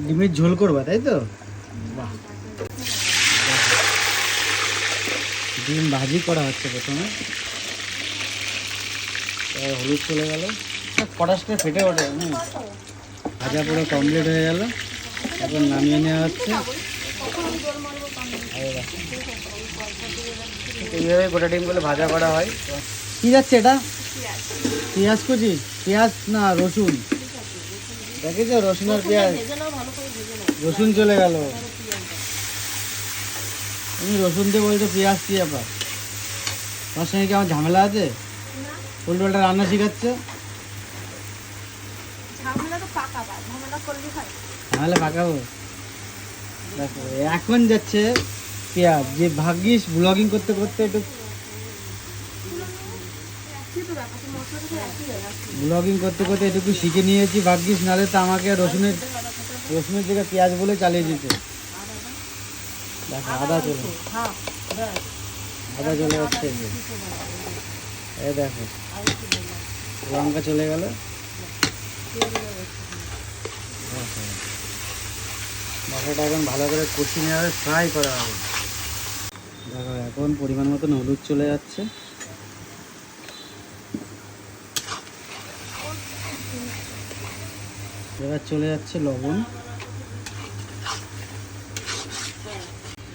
ডিমের ঝোল করবা তাই তো? বাহ। ডিম ভাজি করা হচ্ছে প্রথমে। এবার হলুদ চলে গেল। করে ফেটে ওঠে হুম। ভাজা পুরো কমপ্লিট হয়ে গেল। এখন নামিয়ে নেওয়া হচ্ছে। এইভাবে গোটা ডিমগুলো ভাজা করা হয়। কি যাচ্ছে এটা? পেঁয়াজ কুচি? পেঁয়াজ না রসুন? দেখেছ রসুন আর পেঁয়াজ। রসুন চলে গেল। তুমি রসুন দিয়ে বলছো পেঁয়াজ কি ব্যাপার? তোমার সঙ্গে কি আমার ঝামেলা আছে? উল্টো পাল্টা রান্না শিখাচ্ছে? ঝামেলা পাকাবো দেখো এখন যাচ্ছে পেঁয়াজ। যে ভাগ্যিস ব্লগিং করতে করতে একটু ব্লগিং করতে করতে এটুকু শিখে নিয়েছি। ভাগ্যিস নাহলে তো আমাকে রসুনের রসুনের জায়গায় পেঁয়াজ বলে চালিয়ে দিত। দেখো, আদা চলে আদা চলে যাচ্ছে এই দেখো, লঙ্কা চলে গেল। মশলাটা এখন ভালো করে কষিয়ে নেওয়া হবে ফ্রাই করা হবে। দেখো, এখন পরিমাণ মতন হলুদ চলে যাচ্ছে। এবার চলে যাচ্ছে লবণ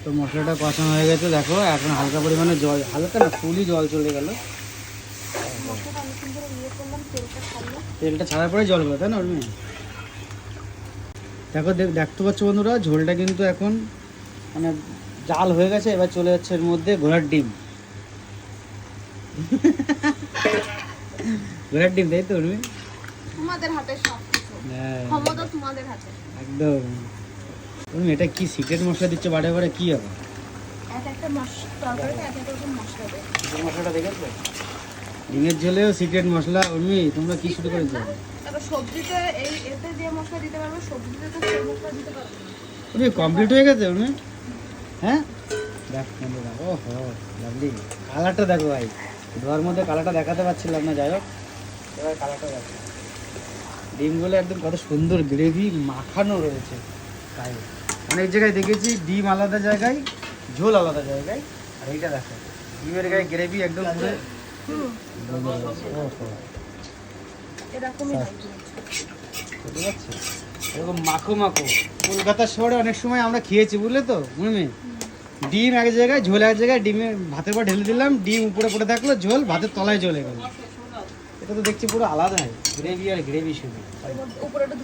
তো মশলাটা কষানো হয়ে গেছে, দেখো, এখন হালকা পরিমাণে জল, হালকা না, ফুলই জল চলে গেল তেলটা ছাড়ার পরে জল গেলো, তাই না? দেখো, দেখ- দেখতে পাচ্ছ বন্ধুরা, ঝোলটা কিন্তু এখন মানে জাল হয়ে গেছে, এবার চলে যাচ্ছে এর মধ্যে ঘোড়ার ডিম ঘোড়ার ডিম, তাই তো উর্মি? হাতে সব ক্ষমতা তোমাদের হাতে। একদম। এটা কি সিক্রেট মশলা দিচ্ছ বারে বারে? কি হবে? এক একটা মশলা তরকারিতে এক একটা রকম মশলা দেয়। মশলাটা দেখেছ? ডিমের ঝোলেও সিক্রেট মশলা। উর্মি তোমরা কি শুরু করেছ? তারপর সবজিতে এই এতে যে মশলা দিতে পারবে সবজিতে তো সেই মশলা দিতে পারবে না। উনি কমপ্লিট হয়ে গেছে হ্যাঁ? দেখ বন্ধুরা ও হো লাভলি কালারটা দেখো ভাই। ধোয়ার মধ্যে কালারটা দেখাতে পারছিলাম না যাই হোক। এবার কালারটা দেখো ডিমগুলো একদম কত সুন্দর গ্রেভি মাখানো রয়েছে। তাই অনেক জায়গায় দেখেছি ডিম আলাদা জায়গায় ঝোল আলাদা জায়গায়। আর এইটা দেখো ডিমের গায়ে গ্রেভি একদম পুরো এরকম মাখো মাখো। কলকাতা শহরে অনেক সময় আমরা খেয়েছি বুঝলে তো মনে ডিম এক জায়গায় ঝোল এক জায়গায় ডিমে ভাতের পর ঢেলে দিলাম ডিম উপরে পড়ে থাকল ঝোল ভাতের তলায় চলে গেল। এটা তো দেখছি পুরো আলাদাই। গ্রেভি আর গ্রেভি শুধু উপরে একটু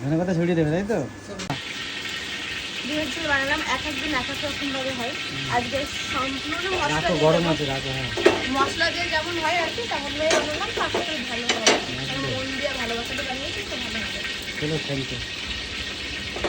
ধনে পাতা ছড়িয়ে দেবে তাই তো? ডিমের ঝোল বানালাম এক একদিন এক এক রকম ভাবে হয়। আজকে সম্পূর্ণ মশলা গরম যেমন- আছে রাখো হ্যাঁ। মশলা দিয়ে যেমন হয় আর কি তেমন ভাবে বানালাম তারপরে ভালো হবে। মন দিয়ে ভালোবাসাটা বানিয়েছি তো ভালো হবে। চলো থ্যাংক ইউ